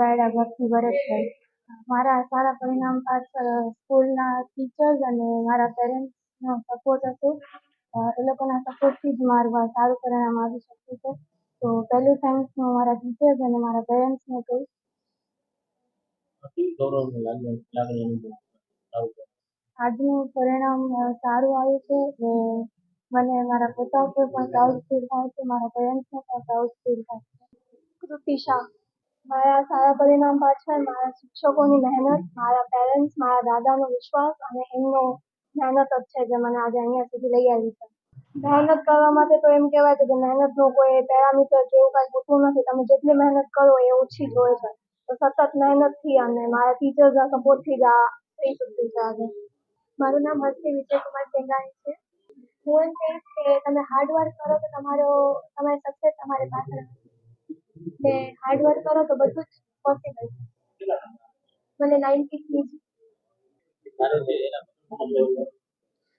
વાયડા ઘરથી ભરતભાઈ મારા સારા પરિણામ પાછળ સ્કૂલના ટીચર્સ અને મારા પેરેન્ટ્સનો સપોર્ટ હતો. એ લોકોના સપોર્ટથી જ મારું આ સારું પરિણામ આવી શક્યું છે. તો પહેલું થેન્ક્સ હું મારા ટીચર્સ અને મારા પેરેન્ટ્સને છે. આજનું પરિણામ સારું આવ્યું છે એ મને મારા પોતા ઉપર પણ પ્રાઉડ ફીલ થાય છે. મારા પેરેન્ટ્સને પણ પ્રાઉડ ફીલ થાય છે. કૃતિ શાહ મારા સારા પરિણામ પાછળ મારા શિક્ષકોની મહેનત, મારા પેરેન્ટ્સ મારા દાદાનો વિશ્વાસ અને એમનો મહેનત જ છે જે મને આજે અહીંયા સુધી લઈ આવી છે. મહેનત કરવા માટે તો એમ કહેવાય છે કે મહેનતનું કોઈ પેરામીટર કે એવું કાંઈ હોતું નથી. તમે જેટલી મહેનત કરો એ ઓછી જ હોય છે. તો સતત મહેનતથી અને મારા ટીચર્સના સપોર્ટથી જ આ થઈ શક્યું છે આજે. મારું નામ હર્ષી વિજયકુમાર સેંગાણી છે. હું એમ કહીશ કે તમે હાર્ડવર્ક કરો તો તમારો, તમારી સક્સેસ તમારી પાસે ને હાર્ડવર્ક કરો તો બધું જ પોસિબલ છે. મને નાઇન્ટી થ્રી તારે જે એના પર અનુભવ છે.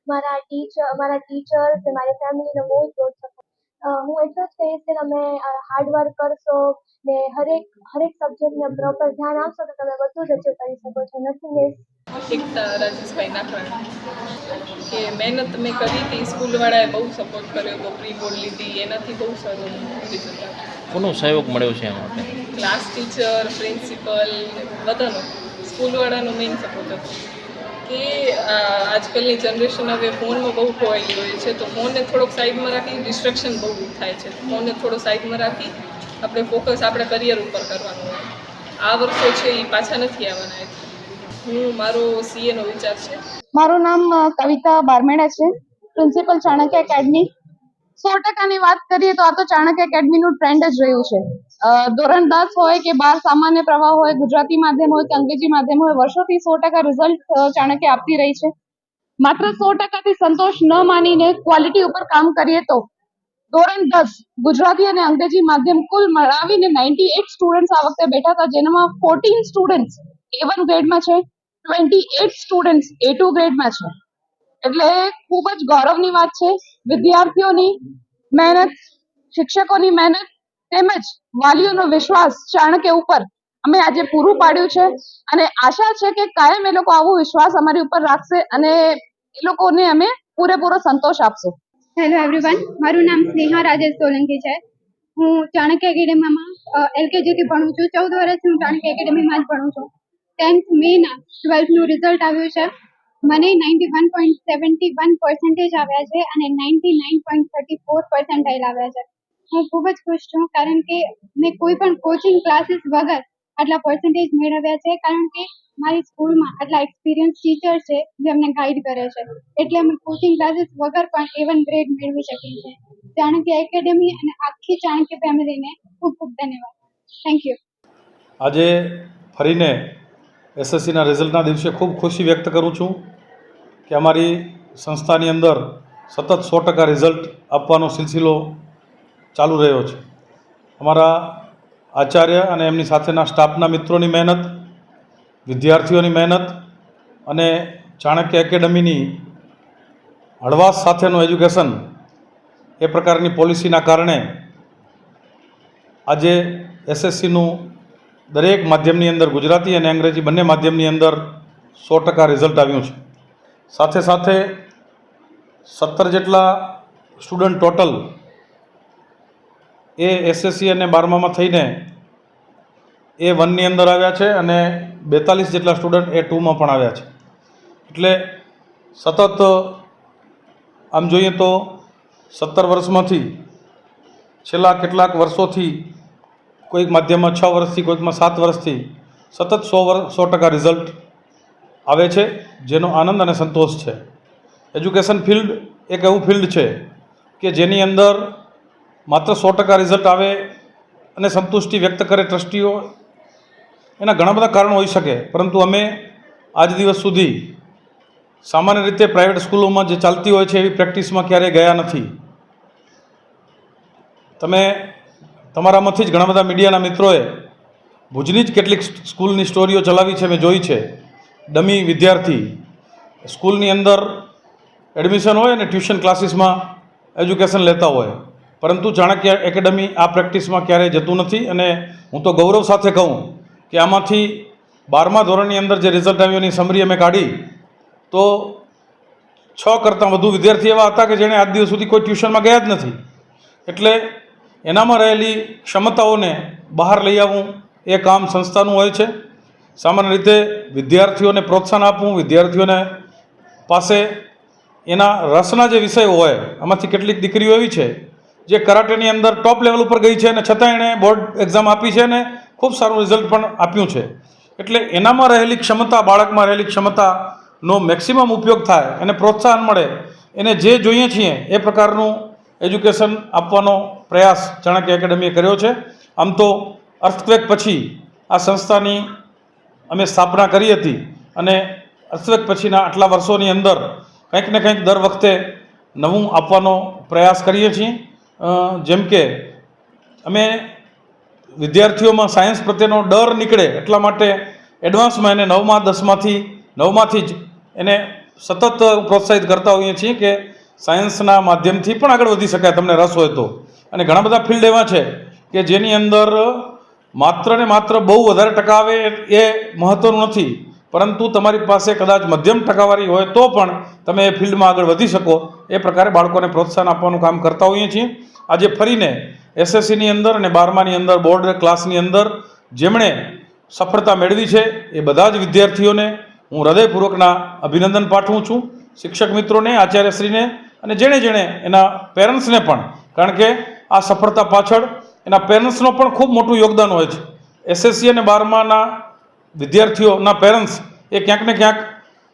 મારા ટીચર મારા ટીચર્સ મારી ફેમિલીનો બહુ જ હું એટલું જ કહીશ કે તમે હાર્ડવર્ક કરશો ને હરેક હરેક સબ્જેક્ટને પ્રોપર ધ્યાન આપશો તો તમે બધું જ અચીવ કરી શકો છો. નથી ઇઝ એકતા રાજેશભાઈ કે મહેનત મેં કરી હતી. સ્કૂલવાળાએ બહુ સપોર્ટ કર્યો હતો પ્રી બોર્ડ લીધી. એનાથી બહુ સારું રિઝલ્ટ કોનો સહયોગ મળ્યો છે એમાં? આપણે ક્લાસ ટીચર પ્રિન્સિપલ બધાનો સ્કૂલવાળાનો મેઇન સપોર્ટ હતો કે આજકાલની જનરેશન હવે ફોનમાં બહુ ખોવાયેલી હોય છે તો ફોનને થોડોક સાઈડમાં રાખી ડિસ્ટ્રેક્શન બહુ થાય છે. ફોનને થોડો સાઈડમાં રાખી આપણે ફોકસ આપણા કરિયર ઉપર કરવાનું હોય. આ વર્ષો છે એ પાછા નથી આવવાના હું મારો સીએનો વિચાર છે. મારું નામ કવિતા બારમેડા છે. પ્રિન્સિપલ ચાણક્ય એકેડમી સો ટકાની વાત કરીએ તો આ તો ચાણક્ય એકેડમીનું ટ્રેન્ડ જ રહ્યું છે. ધોરણ દસ હોય કે બાર સામાન્ય પ્રવાહ હોય, ગુજરાતી માધ્યમ હોય કે અંગ્રેજી માધ્યમ હોય, વર્ષોથી સો ટકા રિઝલ્ટ ચાણક્ય આપતી રહી છે. માત્ર સો ટકાથી સંતોષ ન માનીને ક્વોલિટી ઉપર કામ કરીએ તો ધોરણ દસ, ગુજરાતી અને અંગ્રેજી માધ્યમ કુલ મળાવીને નાઇન્ટી એટ સ્ટુડન્ટ્સ આ વખતે બેઠા હતા, જેનામાં ફોર્ટીન સ્ટુડન્ટ્સ એ વન ગ્રેડમાં છે twenty eight students A two ગ્રેડમાં છે. એટલે ખૂબ જ ગૌરવની વાત છે. વિદ્યાર્થીઓની મહેનત, શિક્ષકોની મહેનત તેમજ વાલીઓનો વિશ્વાસ ચાણક્ય ઉપર અમે આજે પૂરું પાડ્યું છે. અને આશા છે કે કાયમ એ લોકો આવો વિશ્વાસ અમારી ઉપર રાખશે અને એ લોકોને અમે પૂરેપૂરો સંતોષ આપશું. હેલો એવરીવન મારું નામ સ્નેહા રાજેશ સોલંકી છે. હું ચાણક્ય એકેડેમીમાં એલકેજીથી ભણું છું. ચૌદ વર્ષથી હું ચાણક્ય એકેડેમીમાં જ ભણું છું. ટેન્થ મેના ટ્વેલ્થનું રિઝલ્ટ આવ્યું છે. મને ninety one point seventy one percentage આવ્યા છે અને ninety nine point thirty four percentile આવ્યા છે. હું ખૂબ જ ખુશ છું કારણ કે મેં કોઈ પણ કોચિંગ ક્લાસીસ વગર આટલા પર્સન્ટેજ મેળવ્યા છે. કારણ કે મારી સ્કૂલમાં આટલા એક્સપિરિયન્સ ટીચર છે જે અમને ગાઈડ કરે છે. એટલે અમે કોચિંગ ક્લાસીસ વગર પણ એવન ગ્રેડ મેળવી શકીએ છીએ. ચાણક્ય એકેડેમી અને આખી ચાણક્ય ફેમિલીને ખૂબ ખૂબ ધન્યવાદ. થેન્ક યુ આજે ફરીને એસએસસીના રિઝલ્ટના દિવસે ખૂબ ખુશી વ્યક્ત કરું છું. કે અમારી સંસ્થાની અંદર સતત સો ટકા રિઝલ્ટ આપવાનો સિલસિલો ચાલુ રહ્યો છે. અમારા આચાર્ય અને એમની સાથેના સ્ટાફના મિત્રોની મહેનત, વિદ્યાર્થીઓની મહેનત અને ચાણક્ય એકેડમીની હળવાશ સાથેનું એજ્યુકેશન એ પ્રકારની પોલિસીના કારણે આજે એસએસસીનું દરેક માધ્યમની અંદર ગુજરાતી અને અંગ્રેજી બંને માધ્યમની અંદર સો ટકા રિઝલ્ટ આવ્યું છે. સાથે સાથે સત્તર જેટલા સ્ટુડન્ટ ટોટલ એ એસએસસી અને બારમામાં થઈને એ વનની અંદર આવ્યા છે અને બેતાલીસ જેટલા સ્ટુડન્ટ એ ટુમાં પણ આવ્યા છે. એટલે સતત આમ જોઈએ તો સત્તર વર્ષમાંથી છેલ્લા કેટલાક વર્ષોથી કોઈક માધ્યમમાં છ વર્ષથી, કોઈકમાં સાત વર્ષથી સતત સો વર્ષ સો ટકા રિઝલ્ટ આવે છે, જેનો આનંદ અને સંતોષ છે. એજ્યુકેશન ફિલ્ડ એક એવું ફિલ્ડ છે કે જેની અંદર માત્ર સો ટકા રિઝલ્ટ આવે અને સંતુષ્ટિ વ્યક્ત કરે ટ્રસ્ટીઓ. એના ઘણા બધા કારણો હોઈ શકે, પરંતુ અમે આજ દિવસ સુધી સામાન્ય રીતે પ્રાઇવેટ સ્કૂલોમાં જે ચાલતી હોય છે, એવી પ્રેક્ટિસમાં ક્યારેય ગયા નથી. તમે તમારામાંથી જ ઘણા બધા મીડિયાના મિત્રોએ ભુજની જ કેટલીક સ્કૂલની સ્ટોરીઓ ચલાવી છે, મેં જોઈ છે. ડમી વિદ્યાર્થી સ્કૂલની અંદર એડમિશન હોય અને ટ્યુશન ક્લાસીસમાં એજ્યુકેશન લેતા હોય. પરંતુ ચાણક્ય એકેડમી આ પ્રેક્ટિસમાં ક્યારેય જતું નથી અને હું તો ગૌરવ સાથે કહું કે આમાંથી બારમા ધોરણની અંદર જે રિઝલ્ટ આવ્યું એની સમરી અમે કાઢી. તો છ કરતાં વધુ વિદ્યાર્થી એવા હતા કે જેણે આજ દિવસ સુધી કોઈ ટ્યુશનમાં ગયા જ નથી. એટલે એનામાં રહેલી ક્ષમતાઓને બહાર લઈ આવવું એ કામ સંસ્થાનું હોય છે. સામાન્ય રીતે વિદ્યાર્થીઓને પ્રોત્સાહન આપવું, વિદ્યાર્થીઓને પાસે એના રસના જે વિષયો હોય, આમાંથી કેટલીક દીકરીઓ એવી છે, જે કરાટેની અંદર ટોપ લેવલ ઉપર ગઈ છે અને છતાં એણે બોર્ડ એક્ઝામ આપી છે અને ખૂબ સારું રિઝલ્ટ પણ આપ્યું છે. એટલે એનામાં રહેલી ક્ષમતા, બાળકમાં રહેલી ક્ષમતાનો મેક્સિમમ ઉપયોગ થાય, એને પ્રોત્સાહન મળે, એને જે જોઈએ છીએ એ પ્રકારનું એજ્યુકેશન આપવાનો પ્રયાસ ચાણક્ય એકેડમીએ કર્યો છે. આમ તો અર્થક્વેક પછી આ સંસ્થાની અમે સ્થાપના કરી હતી અને અશ્વેત પછીના આટલા વર્ષોની અંદર કંઈક ને કંઈક દર વખતે નવું આપવાનો પ્રયાસ કરીએ છીએ. જેમ કે અમે વિદ્યાર્થીઓમાં સાયન્સ પ્રત્યેનો ડર નીકળે એટલા માટે એડવાન્સમાં એને નવમાં, દસમાંથી, નવમાંથી જ એને સતત પ્રોત્સાહિત કરતા હોઈએ છીએ કે સાયન્સના માધ્યમથી પણ આગળ વધી શકાય, તમને રસ હોય તો. અને ઘણા બધા ફિલ્ડ એવા છે કે જેની અંદર માત્ર ને માત્ર બહુ વધારે ટકાવે એ મહત્ત્વનું નથી. પરંતુ તમારી પાસે કદાચ મધ્યમ ટકાવારી હોય તો પણ તમે એ ફિલ્ડમાં આગળ વધી શકો. એ પ્રકારે બાળકોને પ્રોત્સાહન આપવાનું કામ કરતા હોઈએ છીએ. આજે ફરીને એસએસસીની અંદર અને બારમાની અંદર બોર્ડ ક્લાસની અંદર જેમણે સફળતા મેળવી છે એ બધા જ વિદ્યાર્થીઓને હું હૃદયપૂર્વકના અભિનંદન પાઠવું છું. શિક્ષક મિત્રોને, આચાર્યશ્રીને અને જેણે જેણે એના પેરેન્ટ્સને પણ. કારણ કે આ સફળતા પાછળ એના પેરેન્ટ્સનો પણ ખૂબ મોટું યોગદાન હોય છે. એસએસસી અને બારમાના વિદ્યાર્થીઓના પેરેન્ટ્સ એ ક્યાંક ને ક્યાંક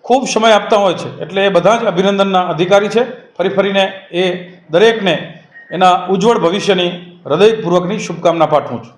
ખૂબ સમય આપતા હોય છે. એટલે એ બધા જ અભિનંદનના અધિકારી છે. ફરી ફરીને એ દરેકને એના ઉજ્જવળ ભવિષ્યની હૃદયપૂર્વકની શુભકામના પાઠવું છું.